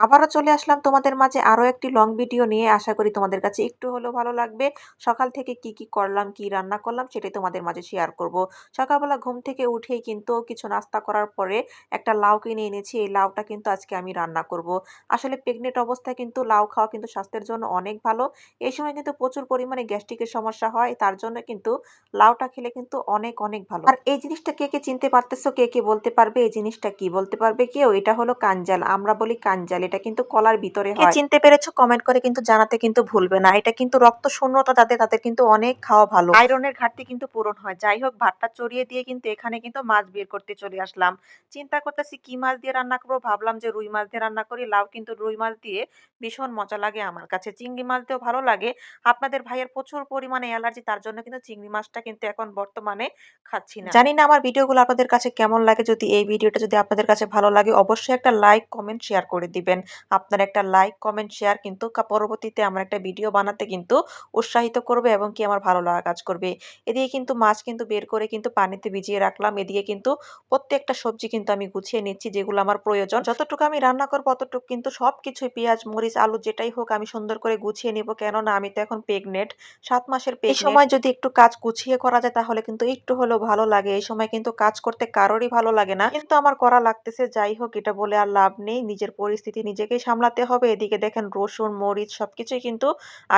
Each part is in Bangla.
আবারও চলে আসলাম তোমাদের মাঝে আরও একটি লং ভিডিও নিয়ে। আশা করি তোমাদের কাছে একটু হলেও ভালো লাগবে। সকাল থেকে কি কি করলাম, কি রান্না করলাম সেটাই তোমাদের মাঝে শেয়ার করব। সকালবেলা ঘুম থেকে উঠেই কিন্তু কিছু নাস্তা করার পরে একটা লাউ কিনে এনেছি। এই লাউটা কিন্তু আজকে আমি রান্না করব। আসলে প্রেগনেন্ট অবস্থায় কিন্তু লাউ খাওয়া কিন্তু স্বাস্থ্যের জন্য অনেক ভালো। এই সময় কিন্তু প্রচুর পরিমাণে গ্যাস্ট্রিকের সমস্যা হয়। তার জন্য কিন্তু লাউটা খেলে কিন্তু অনেক অনেক ভালো। আর এই জিনিসটা কে কে চিনতে পারতেছো, কে কে বলতে পারবে? এই জিনিসটা কি বলতে পারবে কেউ? এটা হলো কাঞ্জাল। আমরা বলি কাঞ্জাল। এটা কিন্তু কলার ভিতরে হয়। চিনতে পেরেছ কমেন্ট করে কিন্তু জানাতে কিন্তু ভুলবে না। এটা কিন্তু রক্ত শূন্যতা যাদের তাদের কিন্তু অনেক খাওয়া ভালো। আয়রনের ঘাটতি কিন্তু পূরণ হয়। যাই হোক ভাতটা চড়িয়ে দিয়ে কিন্তু এখানে কিন্তু মাছ বের করতে চলে আসলাম। চিন্তা করতেছি কি মাছ দিয়ে রান্না করব? ভাবলাম যে রুই মাছ দিয়ে রান্না করি। লাউ কিন্তু রুই মাছ দিয়ে ভীষণ মজা লাগে আমার কাছে। চিংড়ি মাছ দিয়েও ভালো লাগে। আপনাদের ভাইয়ের প্রচুর পরিমাণে অ্যালার্জি তার জন্য কিন্তু চিংড়ি মাছটা কিন্তু এখন বর্তমানে খাচ্ছি না। জানি না আমার ভিডিওগুলো আপনাদের কাছে কেমন লাগে। যদি এই ভিডিওটা যদি আপনাদের কাছে ভালো লাগে অবশ্যই একটা লাইক কমেন্ট শেয়ার করে দিবেন। আপনার একটা লাইক কমেন্ট শেয়ার কিন্তু পরবর্তীতে আমার একটা ভিডিও বানাতে কিন্তু উৎসাহিত করবে এবং কি আমার ভালো লাগা কাজ করবে। এদিকে কিন্তু মাছ কিন্তু বের করে কিন্তু পানিতে ভিজিয়ে রাখলাম। এদিকে কিন্তু প্রত্যেকটা সবজি কিন্তু আমি গুছিয়ে নিচ্ছি যেগুলো আমার প্রয়োজন। যতটুকু আমি রান্না করব ততটুকু কিন্তু সব কিছুই পেঁয়াজ মরিচ আলু যেটাই হোক আমি সুন্দর করে গুছিয়ে নিব। কেননা আমি তো এখন প্রেগনেন্ট সাত মাসের এই সময় যদি একটু কাজ গুছিয়ে করা যায় তাহলে কিন্তু একটু হলেও ভালো লাগে। এই সময় কিন্তু কাজ করতে কারোরই ভালো লাগে না। কিন্তু আমার করা লাগতেছে যাই হোক এটা বলে আর লাভ নেই। নিজের পরিস্থিতি নিজেকেই সামলাতে হবে। এদিকে দেখেন রসুন, মরিচ সবকিছুই কিন্তু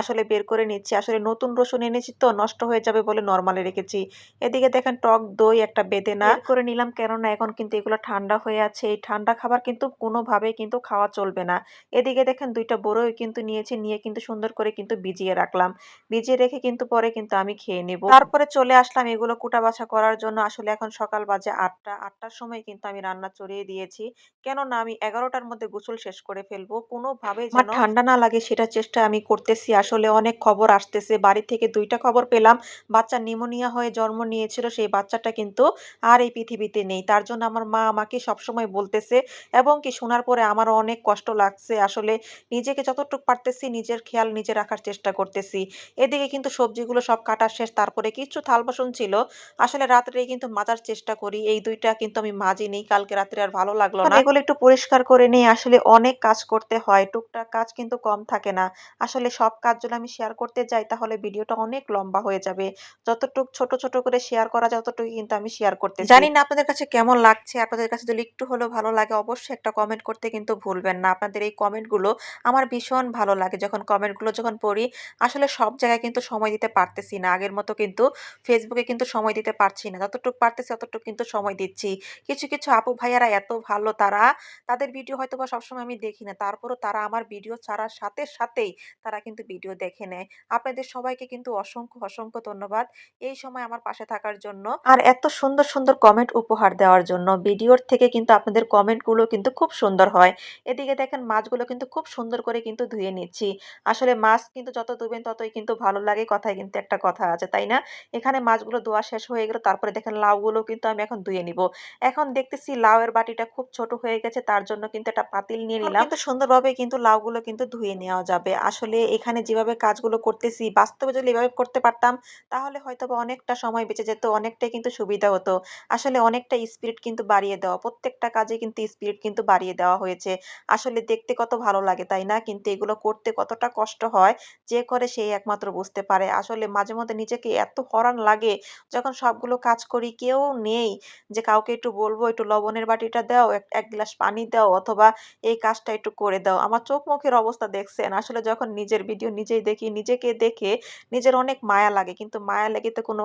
আসলে বের করে নিচ্ছি। আসলে নতুন রসুন এনেছি তো, নষ্ট হয়ে যাবে বলে নর্মালে রেখেছি। এদিকে দেখেন টক দই একটা বেদেনা করে নিলাম কেননা এখন কিন্তু এগুলো ঠান্ডা হয়ে আছে। এই ঠান্ডা খাবার কিন্তু কোনোভাবে কিন্তু খাওয়া চলবে না। এদিকে দেখেন দুইটা বড়ই কিন্তু নিয়েছি, নিয়ে কিন্তু সুন্দর করে কিন্তু ভিজিয়ে রাখলাম। ভিজিয়ে রেখে কিন্তু পরে কিন্তু আমি খেয়ে নেব। তারপরে চলে আসলাম এগুলো কুটা বাছা করার জন্য। আসলে এখন সকাল বাজে আটটা, আটটার সময় কিন্তু আমি রান্না চড়িয়ে দিয়েছি। কেননা আমি এগারোটার মধ্যে গোসল শেষ করে ফেলব। কোনোভাবে যেন ঠান্ডা না লাগে সেটা চেষ্টা আমি করতেছি। আসলে অনেক খবর আসতেছে। বাড়ি থেকে দুইটা খবর পেলাম। বাচ্চা নিমোনিয়া হয়ে জন্ম নিয়েছিল। সেই বাচ্চাটা কিন্তু আর এই পৃথিবীতে নেই। তার জন্য আমার মা আমাকে সবসময় বলতেছে এবং কি শোনার পরে আমারও অনেক কষ্ট লাগছে। আসলে নিজেকে যতটুকু পারতেছি নিজের খেয়াল নিজে রাখার চেষ্টা করতেছি। এদিকে কিন্তু সবজিগুলো সব কাটা শেষ। তারপরে কিছু থাল বাসন ছিল। আসলে রাত্রে কিন্তু মাজার চেষ্টা করি। এই দুইটা কিন্তু আমি মাজি মাজিনি। কালকে রাত্রে আর ভালো লাগল না। এগুলো একটু পরিষ্কার করে নিয়ে আসলে অনেক কাজ করতে হয়, টুকটাক কাজ কিন্তু কম থাকে না। আসলে সব কাজ যদি আমি শেয়ার করতে যাই, তাহলে ভিডিওটা অনেক লম্বা হয়ে যাবে। যতটুক ছোট ছোট করে শেয়ার করা যায় ততটুকু কিন্তু আমি শেয়ার করতে জানি না আপনাদের কাছে কেমন লাগছে, আপনাদের কাছে যদি একটু হলেও ভালো লাগে, অবশ্যই একটা কমেন্ট করতে কিন্তু ভুলবেন না। আপনাদের এই কমেন্টগুলো আমার ভীষণ ভালো লাগে। যখন কমেন্টগুলো যখন পড়ি, আসলে সব জায়গায় কিন্তু সময় দিতে পারতেছি না। আগের মতো কিন্তু ফেসবুকে কিন্তু সময় দিতে পারছি না। যতটুকু পারতেছি, ততটুকু কিন্তু সময় দিচ্ছি। কিছু কিছু আপু ভাইয়ারা এত ভালো, তারা, তাদের ভিডিও হয়তো বা সবসময় আমি দেখি না। তারপরও তারা আমার ভিডিও ছাড়ার সাথে সাথেই তারা কিন্তু ভিডিও দেখে নেয়। আপনাদের সবাইকে কিন্তু অসংখ্য অসংখ্য ধন্যবাদ এই সময় আমার পাশে থাকার জন্য। আর এত সুন্দর সুন্দর কমেন্ট উপহার দেওয়ার জন্য। ভিডিওর থেকে কিন্তু আপনাদের কমেন্টগুলো কিন্তু খুব সুন্দর হয়। এদিকে দেখেন মাছগুলো কিন্তু খুব সুন্দর করে কিন্তু ধুয়ে নিচ্ছি। আসলে মাছ কিন্তু যত ধুবেন ততই কিন্তু ভালো লাগে, কথায় কিন্তু একটা কথা আছে, তাই না? এখানে মাছগুলো ধোয়া শেষ হয়ে গেল, তারপরে দেখেন লাউগুলো কিন্তু আমি এখন ধুয়ে নিব। এখন দেখতেছি লাউয়ের বাটিটা খুব ছোট হয়ে গেছে, তার জন্য কিন্তু একটা পাতিল নিয়ে নিলাম কিন্তু সুন্দরভাবে কিন্তু লাউগুলো কিন্তু ধুয়ে নেওয়া যাবে। আসলে এখানে যেভাবে কাজগুলো করতেছি বাস্তবে যদি এভাবে করতে পারতাম তাহলে হয়তো অনেকটা সময় বেঁচে যেত অনেকটাই কিন্তু সুবিধা হতো। আসলে অনেকটা স্পিরিট কিন্তু বাড়িয়ে দেওয়া প্রত্যেকটা কাজে কিন্তু স্পিরিট কিন্তু বাড়িয়ে দেওয়া হয়েছে। আসলে দেখতে কত ভালো লাগে তাই না? কিন্তু এগুলো করতে কতটা কষ্ট হয় যে করে সেই একমাত্র বুঝতে পারে। আসলে মাঝে মধ্যে নিজেকে এত হরান লাগে যখন সবগুলো কাজ করি কেউ নেই যে কাউকে একটু বলব একটু লবণের বাটিটা দাও এক গ্লাস পানি দাও অথবা এই কাজটা একটু করে দাও। আমার চোখ মুখের অবস্থা দেখছেন, আসলে যখন নিজের ভিডিও নিজেই দেখি, নিজেকে দেখে নিজের অনেক মায়া লাগে। কিন্তু মায়া লেগে তো কোনো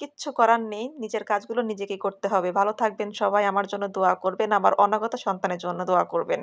কিচ্ছু করার নেই। নিজের কাজগুলো নিজেকে করতে হবে। ভালো থাকবেন সবাই। আমার জন্য দোয়া করবেন। আমার অনাগত সন্তানের জন্য দোয়া করবেন।